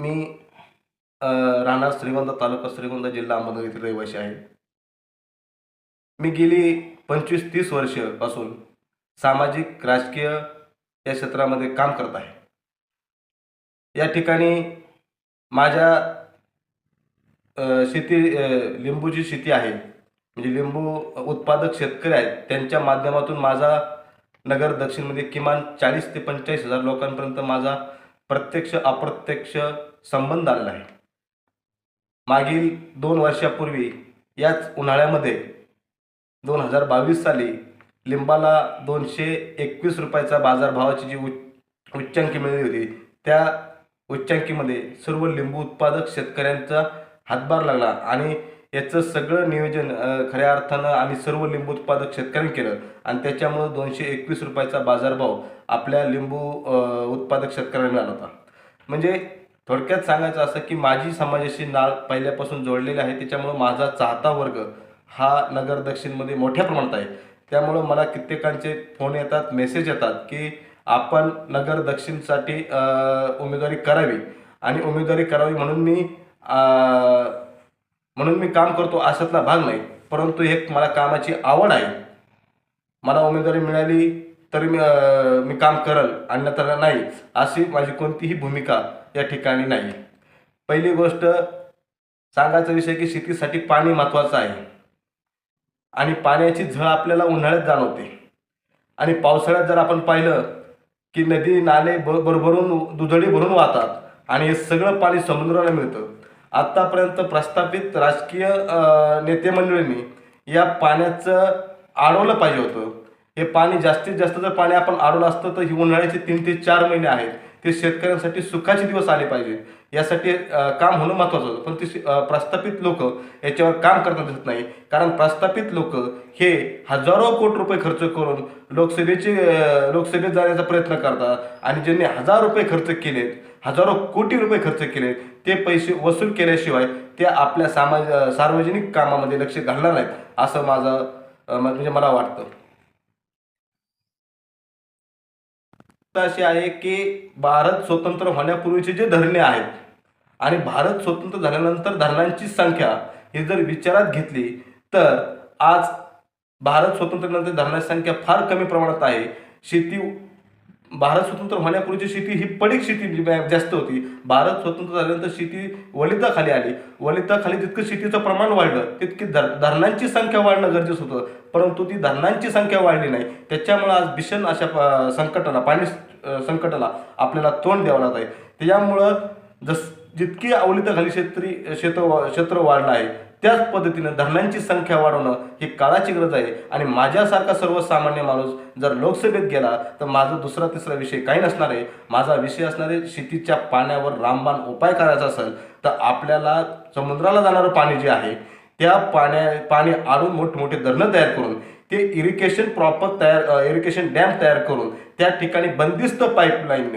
मी राहणार श्रीगोंदा तालुका श्रीगोंदा जिल्हा अहमदनगर येथील रहिवासी आहे. मी गेली पंचवीस तीस वर्षापासून सामाजिक राजकीय या क्षेत्रामध्ये काम करत आहे. या ठिकाणी माझ्या शेती लिंबूची शेती आहे. म्हणजे लिंबू उत्पादक शेतकरी आहेत. त्यांच्या माध्यमातून माझा नगर दक्षिणमध्ये किमान चाळीस ते पंचेचाळीस हजार लोकांपर्यंत माझा प्रत्यक्ष अप्रत्यक्ष संबंध आलेला आहे. मागील दोन वर्षापूर्वी याच उन्हाळ्यामध्ये दोन हजार बावीस साली लिंबाला दोनशे एकवीस रुपयाचा बाजारभावाची जी उच्च उच्चांकी मिळाली होती त्या उच्चांकीमध्ये सर्व लिंबू उत्पादक शेतकऱ्यांचा हातभार लागला आणि याचं सगळं नियोजन खऱ्या अर्थानं आम्ही सर्व लिंबू उत्पादक शेतकऱ्यांनी केलं. आणि त्याच्यामुळं दोनशे एकवीस रुपयाचा बाजारभाव आपल्या लिंबू उत्पादक शेतकऱ्यांना मिळाला होता. म्हणजे थोडक्यात सांगायचं असं की माझी समाजाशी नाळ पहिल्यापासून जोडलेली आहे. त्याच्यामुळं माझा चाहता वर्ग हा नगर दक्षिणमध्ये मोठ्या प्रमाणात आहे. त्यामुळं मला कित्येकांचे फोन येतात मेसेज येतात की आपण नगर दक्षिणसाठी उमेदवारी करावी. आणि उमेदवारी करावी म्हणून मी म्हणून मी काम करतो अशातला भाग नाही परंतु एक मला कामाची आवड आहे. मला उमेदवारी मिळाली तरी मी मी काम करल अन्यथा नाही अशी माझी कोणतीही भूमिका या ठिकाणी नाही. पहिली गोष्ट सांगायचा विषय की शेतीसाठी पाणी महत्त्वाचं आहे. आणि पाण्याची झळ आपल्याला उन्हाळ्यात जाणवते. आणि पावसाळ्यात जर आपण पाहिलं की नदी नाले ब भरभरून दुधडी भरून वाहतात आणि हे सगळं पाणी समुद्राला मिळतं आत्तापर्यंत प्रस्थापित राजकीय नेते मंडळींनी या पाण्याचं अडवलं पाहिजे होतं. हे पाणी जास्तीत जास्त जर पाणी आपण अडवलं असतं तर ही उन्हाळ्याचे तीन ते चार महिने आहेत. ते शेतकऱ्यांसाठी सुखाचे दिवस आले पाहिजे. यासाठी काम होणं महत्त्वाचं होतं. पण ते प्रस्थापित लोक याच्यावर काम करता दिसत नाही. कारण प्रस्थापित लोक हे हजारो कोटी रुपये खर्च करून लोकसभेचे लोकसभेत जाण्याचा प्रयत्न करतात. आणि ज्यांनी हजार रुपये खर्च केलेत हजारो कोटी रुपये खर्च केले. ते पैसे वसूल केल्याशिवाय ते आपल्या सामाज सार्वजनिक कामामध्ये लक्ष घालणार नाहीत असं माझं म्हणजे मला वाटतं. अशी आहे की भारत स्वतंत्र होण्यापूर्वीचे जे धरणे आहेत आणि भारत स्वतंत्र झाल्यानंतर धरणांची संख्या ही जर विचारात घेतली तर आज भारत स्वतंत्रनंतर धरणाची संख्या फार कमी प्रमाणात आहे. शेती भारत स्वतंत्र होण्यापूर्वीची शेती ही पडीक शेती जास्त होती. भारत स्वतंत्र झाल्यानंतर शेती वलिताखाली आली. वलिताखाली जितकं शेतीचं प्रमाण वाढलं तितकी धर धरणांची संख्या वाढणं गरजेचं होतं. परंतु ती धरणांची संख्या वाढली नाही. त्याच्यामुळं आज भीषण अशा प- संकटाला पाणी संकटाला आपल्याला तोंड द्यावं लागत आहे त्याच्यामुळं जस जितकी अवलिताखाली क्षेत्री क्षेत्र वा- क्षेत्र वाढलं आहे त्याच पद्धतीनं धरणांची संख्या वाढवणं ही काळाची गरज आहे. आणि माझ्यासारखा सर्वसामान्य माणूस जर लोकसभेत गेला तर माझा दुसरा तिसरा विषय काही नसणार आहे. माझा विषय असणार आहे शेतीच्या पाण्यावर रामबाण उपाय करायचा असेल तर आपल्याला समुद्राला जाणारं पाणी जे आहे त्या पाण्या पाणी आणून मोठमोठे धरणं तयार करून ते इरिगेशन प्रॉपर तयार इरिगेशन डॅम तयार करून त्या ठिकाणी बंदिस्त पाईपलाईन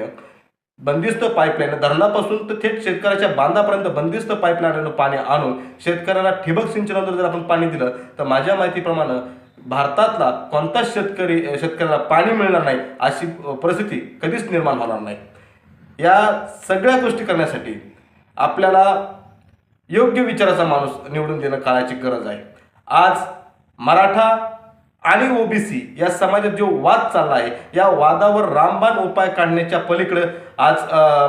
बंदिस्त पाईपलाईन धरणापासून तर थेट शेतकऱ्याच्या बांधापर्यंत बंदिस्त पाईपलाईन पाणी आणून शेतकऱ्याला ठिबक सिंचनाद्वारे जर आपण पाणी दिलं तर माझ्या माहितीप्रमाणे भारतातला कोणताच शेतकरी शेतकऱ्याला पाणी मिळणार नाही अशी परिस्थिती कधीच निर्माण होणार नाही. या सगळ्या गोष्टी करण्यासाठी आपल्याला योग्य विचाराचा माणूस निवडून देणं काळाची गरज आहे. आज मराठा आणि ओबीसी या समाजात जो वाद चालला आहे या वादावर रामबाण उपाय काढण्याच्या पलीकडे आज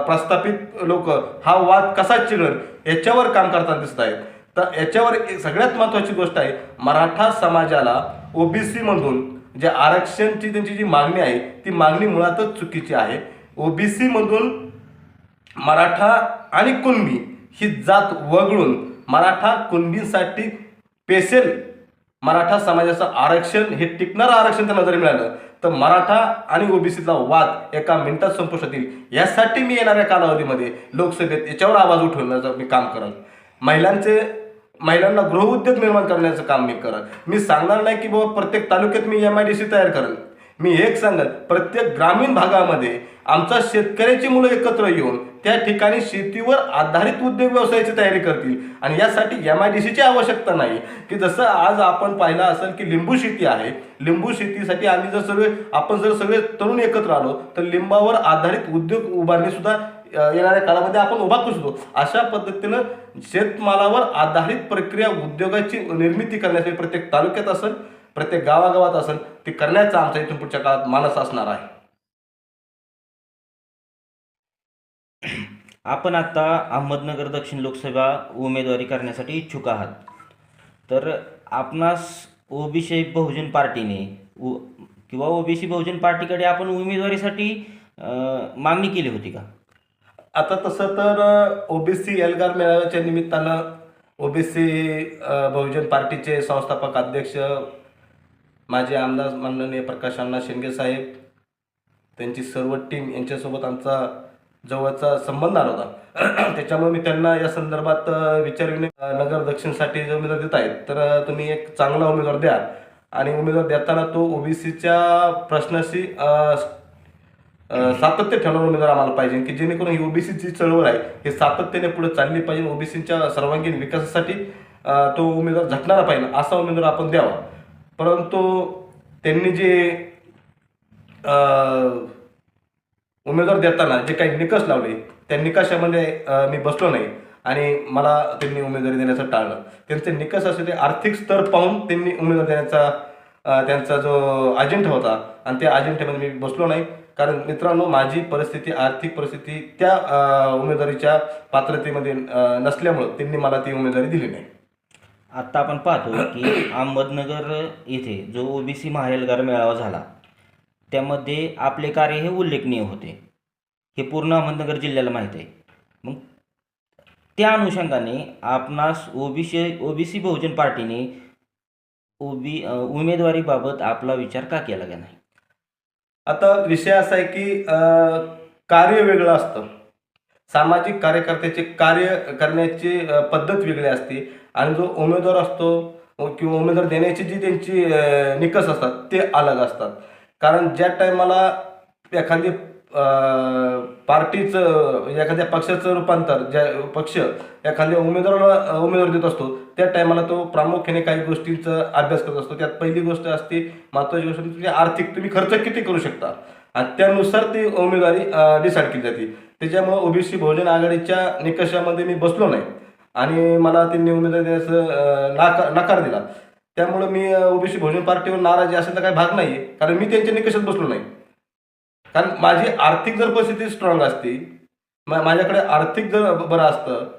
प्रस्थापित लोक हा वाद कसा चिघळण याच्यावर काम करताना दिसत आहेत. तर याच्यावर एक सगळ्यात महत्त्वाची गोष्ट आहे मराठा समाजाला ओबीसीमधून जे आरक्षणची त्यांची जी मागणी आहे ती मागणी मुळातच चुकीची आहे. ओबीसीमधून मराठा आणि कुणबी ही जात वगळून मराठा कुणबींसाठी स्पेशल मराठा समाजाचं आरक्षण हे टिकणारं आरक्षण त्यांना जर मिळालं तर मराठा आणि ओबीसीचा वाद एका मिनिटात संपुष्टात येईल यासाठी मी येणाऱ्या कालावधीमध्ये लोकसभेत याच्यावर आवाज उठवण्याचं मी काम करल. महिलांचे महिलांना गृहउद्योग निर्माण करण्याचं काम मी करत मी सांगणार नाही की बाबा प्रत्येक तालुक्यात मी एम आय डी सी तयार करेन मी एक सांगत प्रत्येक ग्रामीण भागामध्ये आमचा शेतकऱ्याची मुलं एकत्र येऊन त्या ठिकाणी शेतीवर आधारित उद्योग व्यवसायाची तयारी करतील. आणि यासाठी एम आय डी सीची आवश्यकता नाही. की जसं आज आपण पाहिलं असेल की लिंबू शेती आहे. लिंबू शेतीसाठी आम्ही जर सगळे आपण जर सगळे तरुण एकत्र आलो तर लिंबावर आधारित उद्योग उभारणी सुद्धा येणाऱ्या काळामध्ये आपण उभा करू शकतो. अशा पद्धतीनं शेतमालावर आधारित प्रक्रिया उद्योगाची निर्मिती करण्यासाठी प्रत्येक तालुक्यात असेल प्रत्येक गावागावात असेल ते करण्याचा आमचा इथून पुढच्या काळात मानस असणार आहे. आपण आता अहमदनगर दक्षिण लोकसभा उमेदवारी करण्यासाठी इच्छुक आहात. तर आपणास ओबीसी बहुजन पार्टीने उ किंवा ओबीसी बहुजन पार्टीकडे आपण उमेदवारीसाठी मागणी केली होती का? आता तसं तर ओबीसी एल्गार मेळाव्याच्या निमित्तानं ओबीसी बहुजन पार्टीचे संस्थापक अध्यक्ष माजी आमदार माननीय प्रकाश अण्णा शिंदे साहेब त्यांची सर्व टीम यांच्यासोबत आमचा जवळचा संबंध आला होता. त्याच्यामुळे मी त्यांना या संदर्भात अ, विचारविने नगर दक्षिणसाठी जे उमेदवार देत आहेत तर तुम्ही एक चांगला उमेदवार द्या. आणि उमेदवार देताना तो ओबीसीच्या प्रश्नाशी सातत्य ठेवणारा उमेदवार आम्हाला पाहिजे की जेणेकरून ही ओबीसीची चळवळ आहे. हे सातत्याने पुढे चालली पाहिजे ओबीसीच्या सर्वांगीण विकासासाठी तो उमेदवार झटणारा पाहिजे असा उमेदवार आपण द्यावा. परंतु त्यांनी जे उमेदवार देताना जे काही निकष लावले त्या निकषामध्ये मी बसलो नाही. आणि मला त्यांनी उमेदवारी देण्याचं टाळलं. त्यांचे निकष असे ते आर्थिक स्तर पाहून त्यांनी उमेदवार देण्याचा त्यांचा जो अजेंडा होता आणि त्या अजेंड्यामध्ये मी बसलो नाही. कारण मित्रांनो माझी परिस्थिती आर्थिक परिस्थिती त्या उमेदवारीच्या पात्रतेमध्ये नसल्यामुळं त्यांनी मला ती उमेदवारी दिली नाही. आत्ता आपण पाहतो की अहमदनगर येथे जो ओबीसी महाएल्गार मेळावा झाला त्यामध्ये आपले कार्य हे उल्लेखनीय होते. हे पूर्ण अहमदनगर जिल्ह्याला माहीत आहे. मग त्या अनुषंगाने आपणास ओबीसी ओबीसी बहुजन पार्टीने ओबी उमेदवारीबाबत आपला विचार का केला का नाही? आता विषय असा आहे की कार्य वेगळं असतं. सामाजिक कार्यकर्त्याचे कार्य करण्याची पद्धत वेगळी असते. आणि जो उमेदवार असतो किंवा उमेदवार देण्याची जी त्यांची निकष असतात ते अलग असतात. कारण ज्या टायमाला एखादी पार्टीचं एखाद्या पक्षाचं रूपांतर ज्या पक्ष एखाद्या उमेदवाराला उमेदवार देत असतो त्या टायमाला तो प्रामुख्याने काही गोष्टींचा अभ्यास करत असतो. त्यात पहिली गोष्ट असते महत्त्वाची गोष्ट म्हणजे आर्थिक तुम्ही खर्च किती करू शकता? आणि त्यानुसार ती उमेदवारी डिसाईड केली जाते. त्याच्यामुळे ओबीसी बहुजन आघाडीच्या निकषामध्ये मी बसलो नाही. आणि मला त्यांनी उमेदवारी देण्याचं नाकार नकार दिला. त्यामुळे मी ओबीसी बहुजन पार्टीवर नाराजी असायचा काही भाग नाही आहे कारण मी त्यांच्या निकषात बसलो नाही. कारण माझी आर्थिक जर परिस्थिती स्ट्रॉंग असती मा- माझ्याकडे आर्थिक जर बरं असतं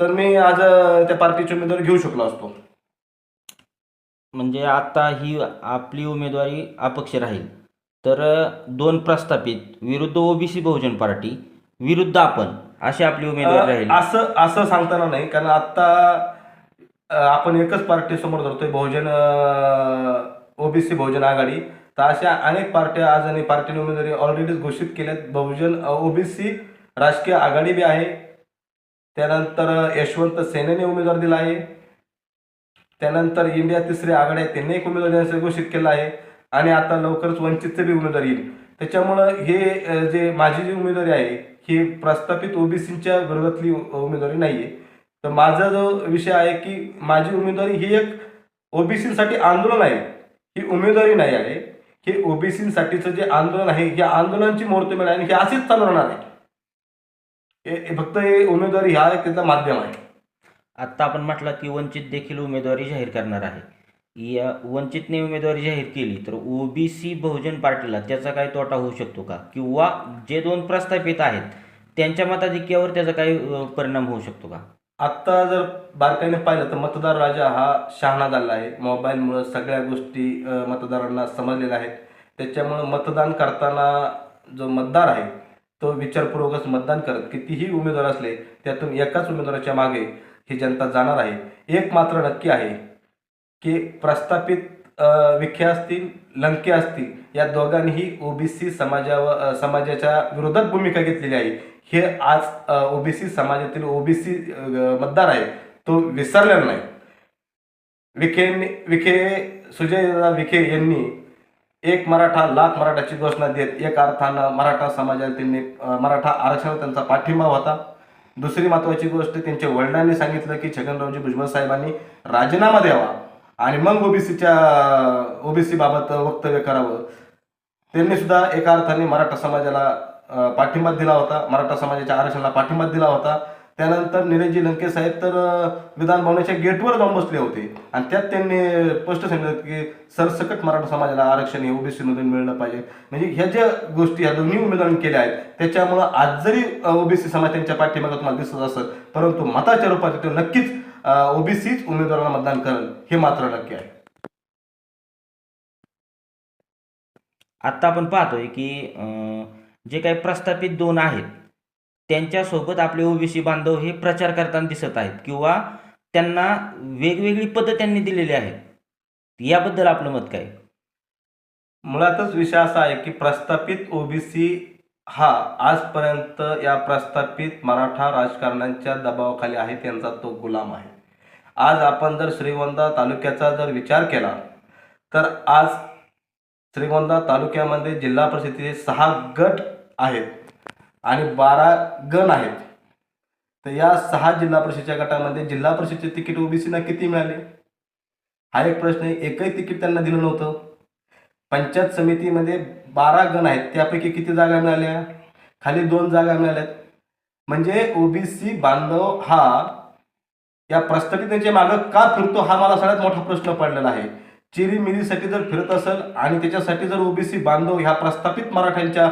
तर मी आज त्या पार्टीची उमेदवारी घेऊ शकलो असतो. म्हणजे आता ही आपली उमेदवारी अपक्ष राहील. तर दोन प्रस्थापित विरुद्ध ओबीसी बहुजन पार्टी विरुद्ध आपण अशी आपली उमेदवारी राहील. असं असं सांगताना नाही. कारण आता आपण एकच पार्टी समोर धरतोय बहुजन ओबीसी बहुजन आघाडी. तर अशा अनेक पार्ट्या आज आणि पार्टीने उमेदवारी ऑलरेडीच घोषित केल्यात. बहुजन ओबीसी राजकीय आघाडी बी आहे. त्यानंतर यशवंत सेनेने उमेदवार दिला आहे. त्यानंतर इंडिया तिसरी आघाडी आहे त्यांनी एक उमेदवार घोषित केला आहे. आणि आता लवकरच वंचितचे बी उमेदवार येईल. त्याच्यामुळं हे जे माझी जी उमेदवारी आहे ही प्रस्थापित ओबीसीच्या विरोधातली उमेदवारी नाही आहे तर माझा जो विषय आहे की माझी उमेदवारी ही एक ओबीसीसाठी आंदोलन आहे. ही उमेदवारी नाही आहे. हे ओबीसीसाठीचं जे आंदोलन आहे या आंदोलनाची मुहूर्तमेढ आहे आणि हे असेच चालू राहणार आहे. फक्त हे उमेदवारी हा एक त्याचा माध्यम आहे. आत्ता आपण म्हटलं की वंचित देखील उमेदवारी जाहीर करणार आहे. या वंचितने उमेदवारी जाहीर केली तर ओबीसी बहुजन पार्टीला त्याचा काही तोटा होऊ शकतो का? किंवा जे दोन प्रस्थापित आहेत त्यांच्या मताधिक्यावर त्याचा काही परिणाम होऊ शकतो का? आत्ता जर बारकाईने पाहिलं तर मतदार राजा हा शहाणा झाला आहे. मोबाईलमुळं सगळ्या गोष्टी मतदारांना समजलेल्या आहेत. त्याच्यामुळं मतदान करताना जो मतदार आहे तो विचारपूर्वकच मतदान करत. कितीही उमेदवार असले त्यातून एकाच उमेदवाराच्या मागे ही जनता जाणार आहे. एक मात्र नक्की आहे की प्रस्थापित विखे असतील लंके असतील या दोघांनीही ओबीसी समाजावर समाजाच्या विरोधात भूमिका घेतलेली आहे. हे आज ओबीसी समाजातील ओबीसी मतदार आहे तो विसरलेला नाही. विखे विखे सुजय विखे यांनी एक मराठा लाख मराठाची घोषणा देत एक अर्थानं मराठा समाजातील त्यांनी मराठा आरक्षणाला त्यांचा पाठिंबा होता. दुसरी महत्वाची गोष्ट त्यांच्या वडिलांनी सांगितलं की छगनरावजी भुजबळ साहेबांनी राजीनामा द्यावा. आणि मग ओबीसीच्या ओबीसी बाबत वक्तव्य करावं. त्यांनी सुद्धा एका अर्थाने मराठा समाजाला पाठिंबा दिला होता. मराठा समाजाच्या आरक्षणाला पाठिंबा दिला होता. त्यानंतर निरंजी लंके साहेब तर विधान भवनाच्या गेटवर जाऊन बसले होते. आणि त्यात त्यांनी स्पष्ट सांगितलं की सरसकट मराठा समाजाला आरक्षण हे ओबीसीमधून मिळलं पाहिजे. म्हणजे ह्या ज्या गोष्टी ह्या दोन्ही उमेदवारांनी केल्या आहेत त्याच्यामुळं आज जरी ओबीसी समाज त्यांच्या पाठीमागे तुम्हाला दिसत असत परंतु मताच्या रूपात ते नक्कीच ओबीसीच उमेदवारांना मतदान करेल हे मात्र नक्की आहे. आत्ता आपण पाहतोय की जे काही प्रस्थापित दोन आहेत त्यांच्यासोबत आपले ओबीसी बांधव हे प्रचार करताना दिसत आहेत किंवा त्यांना वेगवेगळी पदं त्यांनी दिलेली आहेत. याबद्दल आपलं मत काय? मुळातच विषय असा आहे की प्रस्थापित ओबीसी हा आजपर्यंत या प्रस्थापित मराठा राजकारण्यांच्या दबावाखाली आहे त्यांचा तो गुलाम आहे. आज आपण जर श्रीगोंदा तालुक्याचा जर विचार केला तर आज श्रीगोंदा तालुक्यामध्ये जिल्हा परिषदेचे सहा गट आहेत आणि बारा गण आहेत. तर या सहा जिल्हा परिषदेच्या गटामध्ये जिल्हा परिषदेचे तिकीट ओबीसीना किती मिळाले? हा एक प्रश्न आहे. एकही तिकीट त्यांना दिलं नव्हतं. पंचायत समितीमध्ये बारा गण आहेत. त्यापैकी किती जागा मिळाल्या? खाली दोन जागा मिळाल्यात. म्हणजे ओबीसी बांधव हा या प्रस्थापितांच्या मागं का फिरतो हा मला सगळ्यात मोठा प्रश्न पडलेला आहे. चिरी मिरीसाठी जर फिरत असेल आणि त्याच्यासाठी जर ओबीसी बांधव ह्या प्रस्थापित मराठ्यांच्या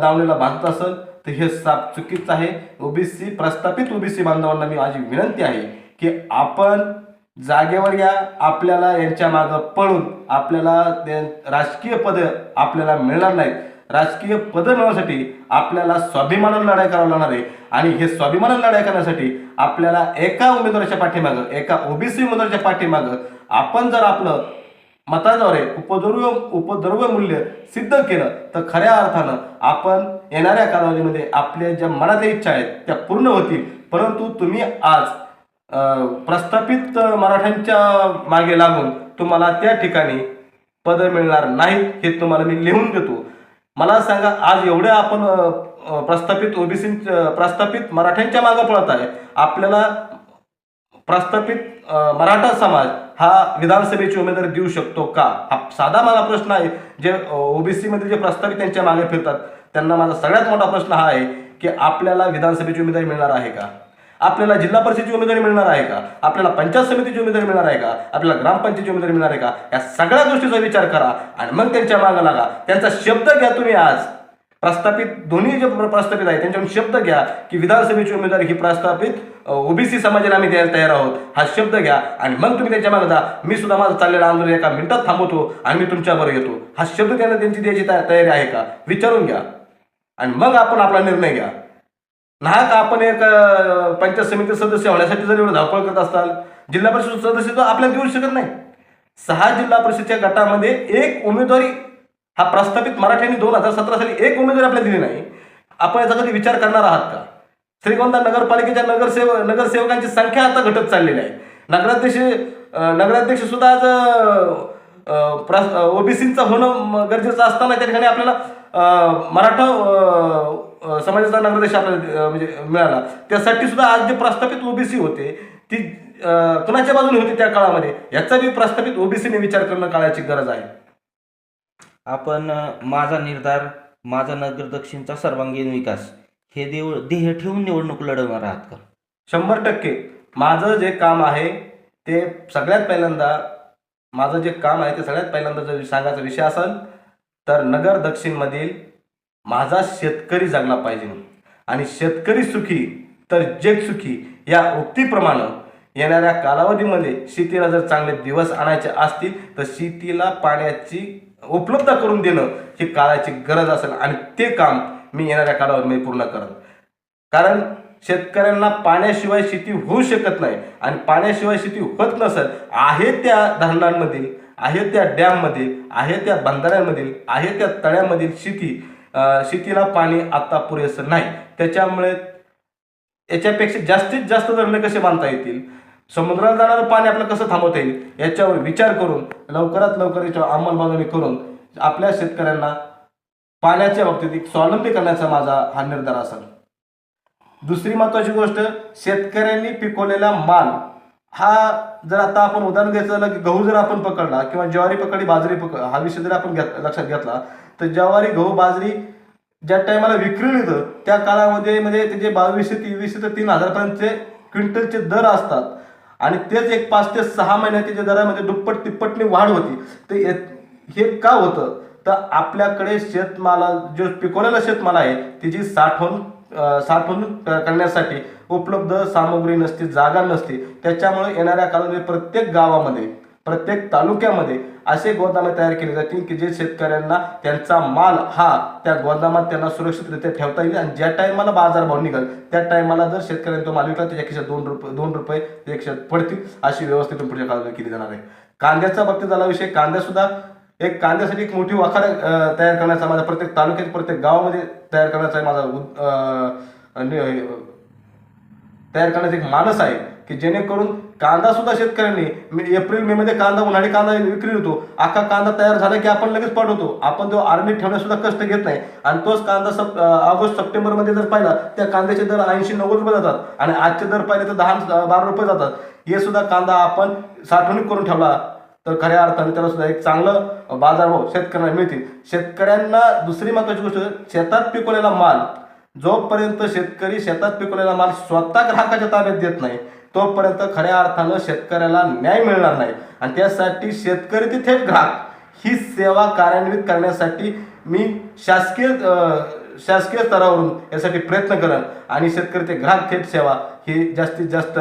दावणीला बांधत असेल तर हे साप चुकीचं आहे. ओबीसी प्रस्थापित ओबीसी बांधवांना मी माझी विनंती आहे की आपण जागेवर या आपल्याला यांच्या मागं पळून आपल्याला ते राजकीय पद आपल्याला मिळणार नाहीत. राजकीय पद मिळवण्यासाठी आपल्याला स्वाभिमानानं लढाई करावी लागणार आहे. आणि हे स्वाभिमानानं लढाई करण्यासाठी आपल्याला एका उमेदवाराच्या पाठीमागं एका ओबीसी उमेदवाराच्या पाठीमागं आपण जर आपलं मताद्वारे उपद्रव्य उपद्रव्य मूल्य सिद्ध केलं तर खऱ्या अर्थानं आपण येणाऱ्या कालावधीमध्ये आपल्या ज्या मनातल्या इच्छा आहेत त्या पूर्ण होतील. परंतु तुम्ही आज प्रस्थापित मराठ्यांच्या मागे लागून तुम्हाला त्या ठिकाणी पद मिळणार नाहीत हे तुम्हाला मी लिहून देतो. मला सांगा आज एवढ्या आपण प्रस्थापित ओबीसी प्रस्थापित मराठ्यांच्या मागे पळत आहे. आपल्याला प्रस्थापित मराठा समाज हा विधानसभेची उमेदवार देऊ शकतो का? हा साधा माझा प्रश्न आहे. जे ओबीसीमध्ये जे प्रस्तावित त्यांच्या मागे फिरतात त्यांना माझा सगळ्यात मोठा प्रश्न हा आहे की आपल्याला विधानसभेची उमेदवारी मिळणार आहे का? आपल्याला जिल्हा परिषदेची उमेदवारी मिळणार आहे का? आपल्याला पंचायत समितीची उमेदवारी मिळणार आहे का? आपल्याला ग्रामपंचायतीची उमेदवारी मिळणार आहे का? या सगळ्या गोष्टीचा विचार करा आणि मग त्यांच्या मागं लागा. त्यांचा शब्द घ्या तुम्ही आज. प्रस्थापित दोन्ही जे प्रस्थापित आहे त्यांच्याकडून शब्द घ्या की विधानसभेची उमेदवारी ही प्रस्थापित ओबीसी समाजाला आम्ही द्यायला तयार आहोत. हा शब्द घ्या आणि मग तुम्ही त्यांच्या मागे जा. मी सुद्धा माझं चाललेलं आंदोलन एका मिनिटात थांबवतो आणि मी तुमच्यावर येतो. हा शब्द त्यांना त्यांची द्यायची तयारी आहे का? विचारून घ्या. आणि मग आपण आपला निर्णय घ्या. ना का आपण एक पंचायत समिती सदस्य होण्यासाठी जर एवढं धावपळ करत असाल जिल्हा परिषद सदस्य तर आपल्याला देऊ शकत नाही. सहा जिल्हा परिषदच्या गटामध्ये एक उमेदवारी हा प्रस्थापित मराठ्यांनी दोन हजार सतरा साली एक उमेदवारी आपल्याला दिली नाही. आपण याचा कधी विचार करणार आहात का? श्रीगोंदा नगरपालिकेच्या नगरसेवक नगरसेवकांची संख्या आता घटत चाललेली आहे. नगराध्यक्ष नगराध्यक्ष सुद्धा आज ओबीसीचं होणं गरजेचं असताना त्या ठिकाणी आपल्याला मराठा समाजाचा नगराध्यक्ष आपल्याला म्हणजे मिळाला. त्यासाठी सुद्धा आज जे प्रस्थापित ओबीसी होते ती कुणाच्या बाजूने होती त्या काळामध्ये? याचा बी प्रस्थापित ओबीसीने विचार करणं काळाची गरज आहे. आपण माझा निर्धार माझा नगर दक्षिणचा सर्वांगीण विकास हे देव ध्येय ठेवून निवडणूक लढवणार आहात का? शंभर टक्के. माझं जे काम आहे ते सगळ्यात पहिल्यांदा माझं जे काम आहे ते सगळ्यात पहिल्यांदा जर सांगायचा विषय असेल तर नगर दक्षिणमधील माझा शेतकरी जगला पाहिजे. आणि शेतकरी सुखी तर जग सुखी या उक्तीप्रमाणे येणाऱ्या कालावधीमध्ये शेतीला जर चांगले दिवस आणायचे असतील तर शेतीला पाण्याची उपलब्ध करून देणं ही काळाची गरज असेल. आणि ते काम मी येणाऱ्या कालावधीमध्ये पूर्ण करेन. कारण शेतकऱ्यांना पाण्याशिवाय शेती होऊ शकत नाही. आणि पाण्याशिवाय शेती होत नसेल आहे त्या धरणांमधील आहे त्या डॅममधील आहे त्या बंधाऱ्यांमधील आहे त्या तळ्यामधील शेती शेतीला पाणी आता पुरेसं नाही. त्याच्यामुळे याच्यापेक्षा जास्तीत जास्त धरणे कसे बांधता येतील? समुद्रात जाणारं पाणी आपलं कसं थांबवता येईल? याच्यावर विचार करून लवकरात लवकर याच्यावर अंमलबजावणी करून आपल्या शेतकऱ्यांना पाण्याच्या बाबतीत एक स्वावलंबी करण्याचा माझा हा निर्धार असेल. दुसरी महत्वाची गोष्ट शेतकऱ्यांनी पिकवलेला माल हा जर आता आपण उदाहरण द्यायचं झालं की गहू जर आपण पकडला किंवा ज्वारी पकडली बाजरी पकड हा विषय जर आपण घेत लक्षात घेतला तर ज्वारी गहू बाजरी ज्या टायमाला विक्री येतं त्या काळामध्ये म्हणजे त्याचे बावीसशे तेवीसशे ते तीन हजारपर्यंतचे क्विंटलचे दर असतात. आणि तेच एक पाच ते सहा महिन्याच्या जे दरामध्ये दुप्पट तिप्पटने वाढ होती. तर ये- हे का होतं? तर आपल्याकडे शेतमाला जो पिकवलेला शेतमाल आहे त्याची साठवण साठवण करण्यासाठी उपलब्ध सामग्री नसते जागा नसते. त्याच्यामुळे येणाऱ्या काळामध्ये प्रत्येक गावामध्ये प्रत्येक तालुक्यामध्ये असे गोदामे तयार केले जातील की जे शेतकऱ्यांना त्यांचा माल हा त्या गोदामात त्यांना सुरक्षितरित्या ठेवता येईल आणि ज्या टायमाला बाजारभाव निघाल त्या टायमाला जर शेतकऱ्यांनी तो माल विकला त्याच्यापेक्षा दोन रुपये दोन रुपये त्याच्या पडतील अशी व्यवस्था इथून पुढच्या काळात केली जाणार आहे. कांद्याच्या बाबतीत झाला विषय कांद्यासुद्धा एक कांद्यासाठी एक मोठी वाखाड तयार करण्याचा माझा प्रत्येक तालुक्यात प्रत्येक गावामध्ये तयार करण्याचा माझा तयार करण्याचा एक मानस आहे की जेणेकरून कांदा सुद्धा शेतकऱ्यांनी एप्रिल मे मध्ये कांदा उन्हाळी कांदा विक्री होतो. अख्खा कांदा तयार झाला की आपण लगेच पाठवतो. आपण तो आर्मीत ठेवण्यास सुद्धा कष्ट घेत नाही. आणि तोच कांदा सप ऑगस्ट सप्टेंबरमध्ये जर पाहिला त्या कांद्याचे दर ऐंशी नव्वद रुपये जातात. आणि आजचे दर पाहिले तर दहा बारा रुपये जातात. हे सुद्धा कांदा आपण साठवणूक करून ठेवला तर खऱ्या अर्थाने त्याला सुद्धा एक चांगलं बाजारभाव शेतकऱ्यांना मिळतील. शेतकऱ्यांना दुसरी महत्वाची गोष्ट शेतात पिकवलेला माल जोपर्यंत शेतकरी शेतात पिकवलेला माल स्वतः ग्राहकाच्या ताब्यात देत नाही तोपर्यंत खऱ्या अर्थानं शेतकऱ्याला न्याय मिळणार नाही. आणि त्यासाठी शेतकरी ते थेट ग्राहक. ही सेवा कार्यान्वित करण्यासाठी मी शासकीय शासकीय स्तरावरून यासाठी प्रयत्न करेन. आणि शेतकरी ते ग्राहक थेट सेवा ही जास्तीत जास्त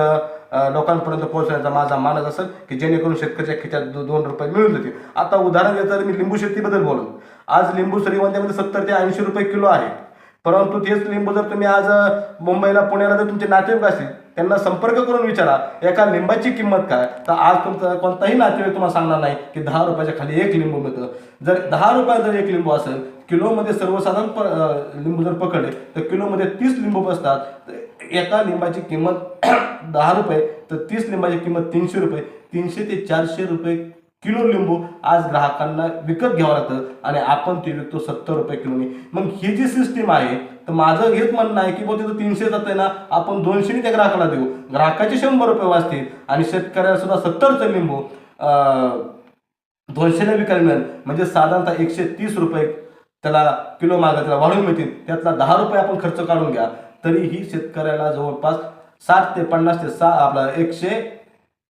लोकांपर्यंत पोहोचण्याचा माझा मानस असेल की जेणेकरून शेतकऱ्याच्या खिच्यात दो- दोन रुपये मिळून जातील. आता उदाहरण द्यायचं तर मी लिंबू शेतीबद्दल बोलून आज लिंबू श्रीवंत्यामध्ये सत्तर ते ऐंशी रुपये किलो आहे. परंतु तेच लिंबू जर तुम्ही आज मुंबईला पुण्याला जर तुमचे नातेवाईक असतील त्यांना संपर्क करून विचारा एका लिंबाची किंमत काय? तर आज तुमचा कोणताही नातेवाईक तुम्हाला सांगणार नाही की दहा रुपयाच्या खाली एक लिंबू मिळतं. जर दहा रुपयात जर एक लिंबू असेल किलोमध्ये सर्वसाधारण प- लिंबू जर पकडले तर किलोमध्ये तीस लिंबू बसतात. तर एका लिंबाची किंमत दहा रुपये तर तीस लिंबाची किंमत तीनशे रुपये तीनशे ते चारशे रुपये किलो लिंबू आज ग्राहकांना विकत घ्यावं लागतं आणि आपण ते विकतो सत्तर रुपये किलोनी. मग ही जी सिस्टीम आहे तर माझं हेच म्हणणं आहे की बुवा तिथं तीनशे जाते ना आपण दोनशेने त्या ग्राहकाला देऊ. ग्राहकाचे शंभर रुपये वाचतील आणि शेतकऱ्याला सुद्धा सत्तरचं लिंबू दोनशेने विकायला मिळेल. म्हणजे साधारणतः एकशे तीस रुपये त्याला किलो मागं त्याला वाढून मिळतील. त्यातला दहा रुपये आपण खर्च काढून घ्या. तरीही शेतकऱ्याला जवळपास साठ ते पन्नास ते सहा आपला एकशे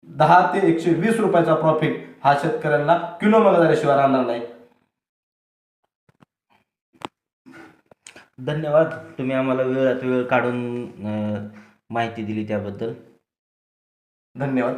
दहा ते एकशे वीस रुपयाचा प्रॉफिट हा शेतकऱ्यांना किलो मागं राहणार नाही. धन्यवाद. तुम्ही आम्हाला वेळात वेळ काढून अं, माहिती दिली त्याबद्दल. धन्यवाद.